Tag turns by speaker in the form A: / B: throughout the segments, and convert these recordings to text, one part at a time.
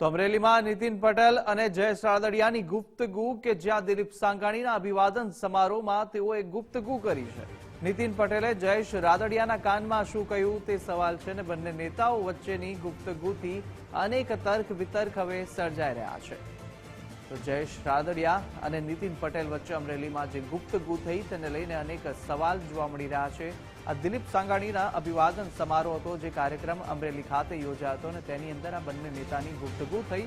A: તો અમરેલીમાં નીતિન પટેલ અને જય રાદડિયાની ગુપ્તગુ કે જ્યાં દિલીપ સાંગાણીના અભિવાદન સમારોહમાં તેઓએ ગુપ્તગુ કરી છે. નીતિન પટેલે જયેશ રાદડિયાના કાનમાં શું કહ્યું તે સવાલ છે અને બંને નેતાઓ વચ્ચેની ગુપ્તગુથી અનેક તર્ક વિતર્ક હવે સર્જાઈ રહ્યા છે. તો જયેશ રાદડિયા અને નીતિન પટેલ વચ્ચે અમરેલીમાં જે ગુપ્તગુ થઈ તેને લઈને અનેક સવાલ જોવા મળી રહ્યા છે. આ દિલીપ સાંગાણીના અભિવાદન સમારોહ હતો જે કાર્યક્રમ અમરેલી ખાતે યોજાયો હતો અને તેની અંદર આ બંને નેતાની ગુપ્તગુ થઈ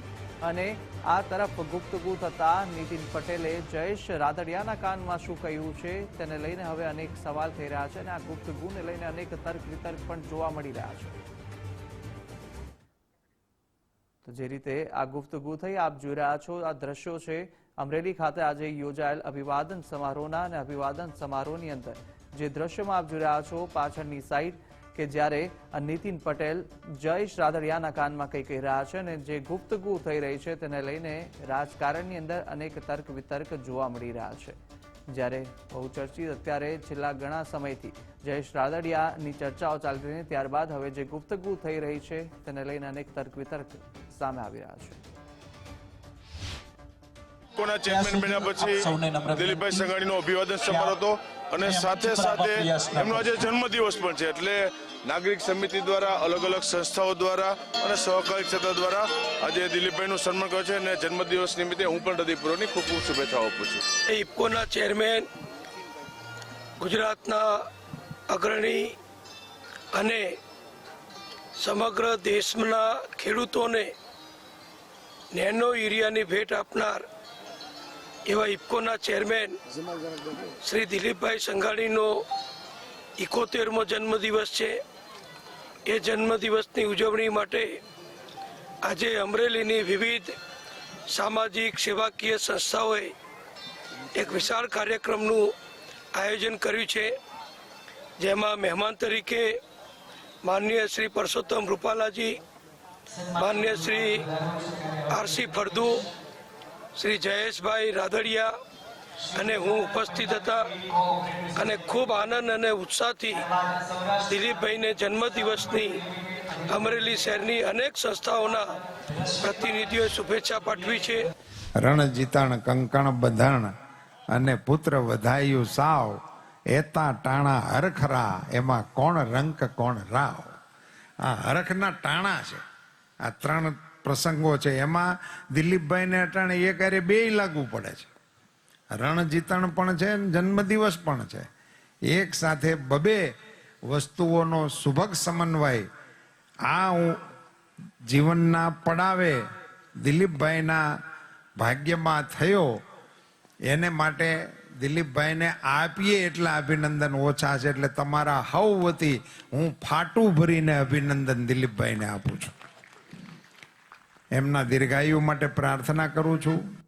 A: અને આ તરફ ગુપ્તગુ થતા નીતિન પટેલે જયેશ રાદડિયાના કાનમાં શું કહ્યું છે તેને લઈને હવે અનેક સવાલ થઈ રહ્યા છે અને આ ગુપ્તગુને લઈને અનેક તર્ક વિતર્ક પણ જોવા મળી રહ્યા છે. જે રીતે આ ગુફ્તગુ થઈ, આપ જોઈ રહ્યા છો, આ દ્રશ્યો છે અમરેલી ખાતે આજે યોજાયેલ અભિવાદન સમારોહના અને અભિવાદન સમારોહની અંદર. જે દ્રશ્યમાં આપ જોઈ રહ્યા છો, પાછળની સાઈડ કે જ્યારે નીતિન પટેલ જયેશ રાદડિયાના કાનમાં કંઈ કહી રહ્યા છે અને જે ગુપ્તગુ થઈ રહી છે તેને લઈને રાજકારણની અંદર અનેક તર્ક વિતર્ક જોવા મળી રહ્યા છે. જ્યારે બહુચર્ચિત અત્યારે છેલ્લા ઘણા સમયથી જયેશ રાદડિયાની ચર્ચાઓ ચાલી રહી, ત્યારબાદ હવે જે ગુપ્તગુ થઈ રહી છે, તેને લઈને અનેક તર્ક વિતર્ક સામે આવી રહ્યા છે.
B: કોના ચેરમેન બન્યા પછી દિલીપભાઈ સંઘાણીનો અભિવાદન સમારોહ હતો અને સાથે સાથે એમનો આજે જન્મદિવસ પણ છે એટલે નાગરિક સમિતિ દ્વારા અલગ અલગ સંસ્થાઓ દ્વારા અને સહકારી ક્ષેત્ર દ્વારા આજે દિલીપભાઈનું સન્માન કર્યું છે અને જન્મદિવસ નિમિત્તે હું પણ હૃદયપૂર્વકની ખૂબ ખૂબ શુભેચ્છાઓ આપું છું.
C: ઇફકોના ચેરમેન ગુજરાતના અગ્રણી અને સમગ્ર દેશના ખેડૂતોને નેનો યુરિયાની ભેટ આપનાર એવા ઇફકોના ચેરમેન શ્રી દિલીપભાઈ સંઘાણીનો ઇકોતેરમો જન્મદિવસ છે. એ જન્મદિવસની ઉજવણી માટે આજે અમરેલીની વિવિધ સામાજિક સેવાકીય સંસ્થાઓએ એક વિશાળ કાર્યક્રમનું આયોજન કર્યું છે. જેમાં મહેમાન તરીકે માનનીય શ્રી પરસોત્તમ રૂપાલાજી, માન્ય શ્રી આરસી ફળદુ શ્રી જયેશભાઈ રાદડિયા અને હું ઉપસ્થિત હતા અને ખૂબ આનંદ અને ઉત્સાહથી દિલીપભાઈને જન્મદિવસની અમરેલી શહેરની અનેક સંસ્થાઓના પ્રતિનિધિઓએ શુભેચ્છા પાઠવી છે.
D: રણ જીતાણ, કંકણ બંધાણ અને પુત્ર વધાયું સાવ, એતા ટાણા હરખરા, એમાં કોણ રંક, કોણ રાવ. આ હરખના ટાણા છે. આ ત્રણ પ્રસંગો છે. એમાં દિલીપભાઈને અટાણે એક અરે બે લાગુ પડે છે. રણ જીતણ પણ છે જન્મદિવસ પણ છે. એક સાથે બબે વસ્તુઓનો સુભગ સમન્વય. આ જીવનના પડાવે દિલીપભાઈના ભાગ્યમાં થયો. એને માટે દિલીપભાઈને આપીએ એટલા અભિનંદન ઓછા છે. એટલે તમારા હવ વતી હું ફાટું ભરીને અભિનંદન દિલીપભાઈને આપું છું. એમના દીર્ઘાયુ માટે પ્રાર્થના કરું છું.